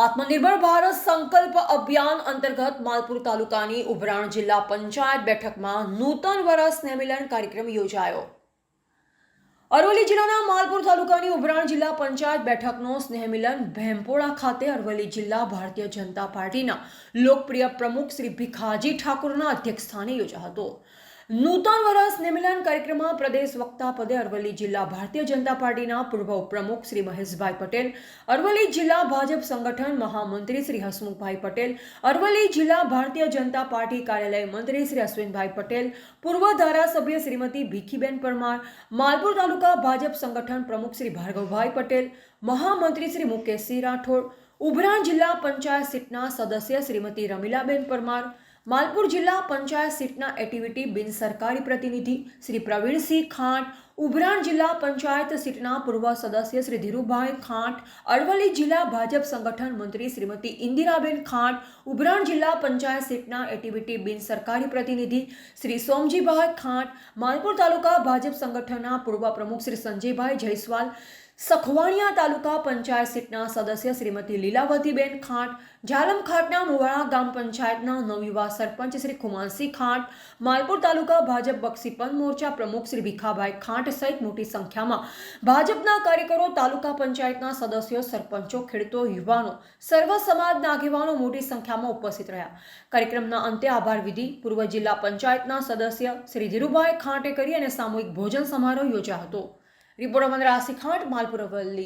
આત્મનિર્ભર ભારત સંકલ્પ અભિયાન અંતર્ગત માલપુર તાલુકાની ઉભરાણ જિલ્લા પંચાયત બેઠકમાં નૂતન વર્ષ સ્નેહમિલન કાર્યક્રમ યોજાયો. અરવલ્લી જિલ્લાના માલપુર તાલુકાની ઉભરાણ જિલ્લા પંચાયત બેઠકનો સ્નેહમિલન ભેમપોળા ખાતે અરવલ્લી જિલ્લા ભારતીય જનતા પાર્ટીના લોકપ્રિય પ્રમુખ શ્રી ભીખાજી ઠાકુરના અધ્યક્ષસ્થાને યોજાયો હતો. નૂતન વર્ષ નિમિલન કાર્યક્રમમાં પ્રદેશ વક્તા પદે અરવલ્લી જિલ્લા ભારતીય જનતા પાર્ટીના પૂર્વ ઉપપ્રમુખ શ્રી મહેશભાઈ પટેલ, અરવલ્લી જિલ્લા ભાજપ સંગઠન મહામંત્રી શ્રી હસમુખભાઈ પટેલ, અરવલ્લી જિલ્લા ભારતીય જનતા પાર્ટી કાર્યાલય મંત્રી શ્રી અશ્વિનભાઈ પટેલ, પૂર્વ ધારાસભ્ય શ્રીમતી ભીખીબેન પરમાર, માલપુર તાલુકા ભાજપ સંગઠન પ્રમુખ શ્રી ભાર્ગવભાઈ પટેલ, મહામંત્રી શ્રી મુકેશસિંહ રાઠોડ, ઉભરાણ જિલ્લા પંચાયત સીટના સદસ્ય શ્રીમતી રમીલાબેન પરમાર માલપુર જિલ્લા પંચાયત સીટના એક્ટિવિટી બિન સરકારી પ્રતિનિધિ શ્રી પ્રવીણસિંહ ખાંટ ઉભરાણ જિલ્લા પંચાયત સીટના પૂર્વ સદસ્ય શ્રી ધીરુભાઈ ખાંટ, અરવલ્લી જિલ્લા ભાજપ સંગઠન મંત્રી શ્રીમતી ઇન્દિરાબેન ખાંટ, ઉભરાણ જિલ્લા પંચાયત સીટના એક્ટિવિટી બિન સરકારી પ્રતિનિધિ શ્રી સોમજીભાઈ ખાંટ, માલપુર તાલુકા ભાજપ સંગઠનના પૂર્વ પ્રમુખ શ્રી સંજયભાઈ જયસ્વાલ, સખવાણિયા તાલુકા પંચાયત સીટના સદસ્ય શ્રીમતી લીલાવતીબેન ખાંટ જાલમ મુવાળા ગામ પંચાયતના નવયુવા સરપંચ શ્રી ખુમાનસિંહ ખાંટ, માલપુર તાલુકા ભાજપ બક્ષીપન મોરચા પ્રમુખ શ્રી ભીખાભાઈ ખાંટ સહિત મોટી સંખ્યામાં ભાજપના કાર્યકરો, તાલુકા પંચાયતના સદસ્યો, સરપંચો, ખેડૂતો, યુવાનો, સર્વ સમાજના આગેવાનો મોટી સંખ્યામાં ઉપસ્થિત રહ્યા. કાર્યક્રમના અંતે આભાર વિધિ પૂર્વ જિલ્લા પંચાયતના સદસ્ય શ્રી ધીરુભાઈ ખાંટે કરી અને સામૂહિક ભોજન સમારોહ યોજાયો હતો. રિપોર્ટર મંદરાસી ખાંટ, માલપુર અરવલ્લી